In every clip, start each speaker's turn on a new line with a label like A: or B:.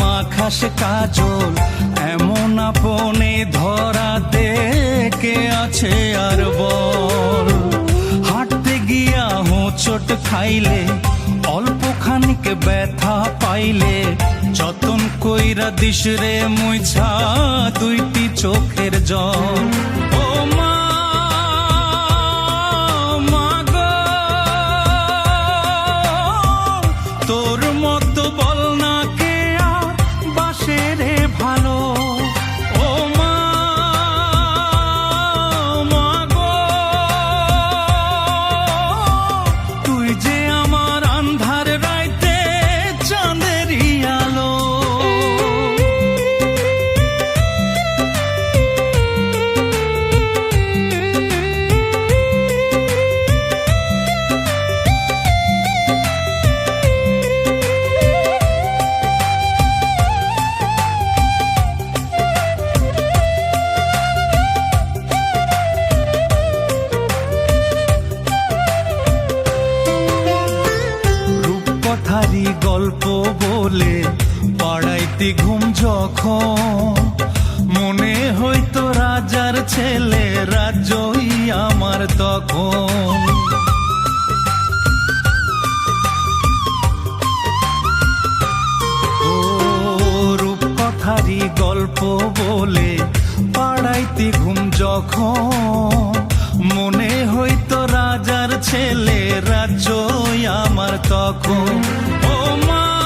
A: মাখাস কাজল, এমন আপনে ধরাতে কে আছে আর বল। হাঁটতে গিয়া হোঁচট খাইলে অল্প খানিক ব্যথা পাইলে, যতন কইরা দিস রে মুইছা দুইটি চোখের জল। ও পাড়াইতে ঘুম যখন, মনে হইতো রাজার ছেলে রাজ্যই আমার তখন। গল্প বলে পাড়াইতে ঘুম যখন, মনে হইতো রাজার ছেলে রাজ্যই আমার তখন। ও মা!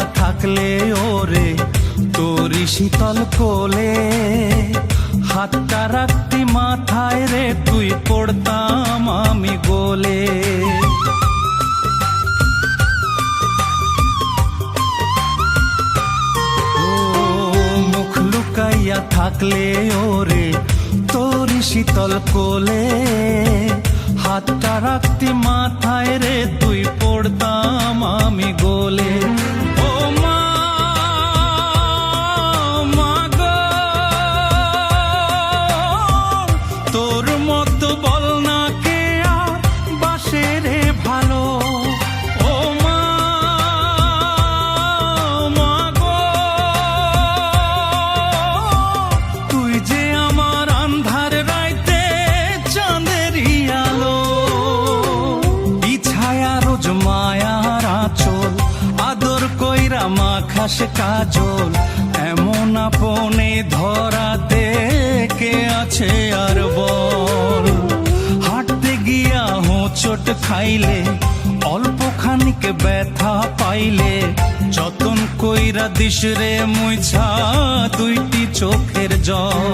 A: লুকাইয়া থাকলে ওরে তোরি শীতল কোলে। হাতটা রাখতি মাথায় রে, তুই পড়তাম আমি গোলে। মুখ লুকাইয়া থাকলে ওরে তোরি শীতল কোলে। হাতটা রাখতি মাথায় রে মায়ার আচল, আদর কইরা মাখাস কাজল। এমন আপনে ধরাতে কে আছে আর বল। হাঁটতে গিয়া হোঁচট খাইলে অল্প খানিক ব্যথা পাইলে, যতন কইরা দিস রে মুইছা দুইটি চোখের জল।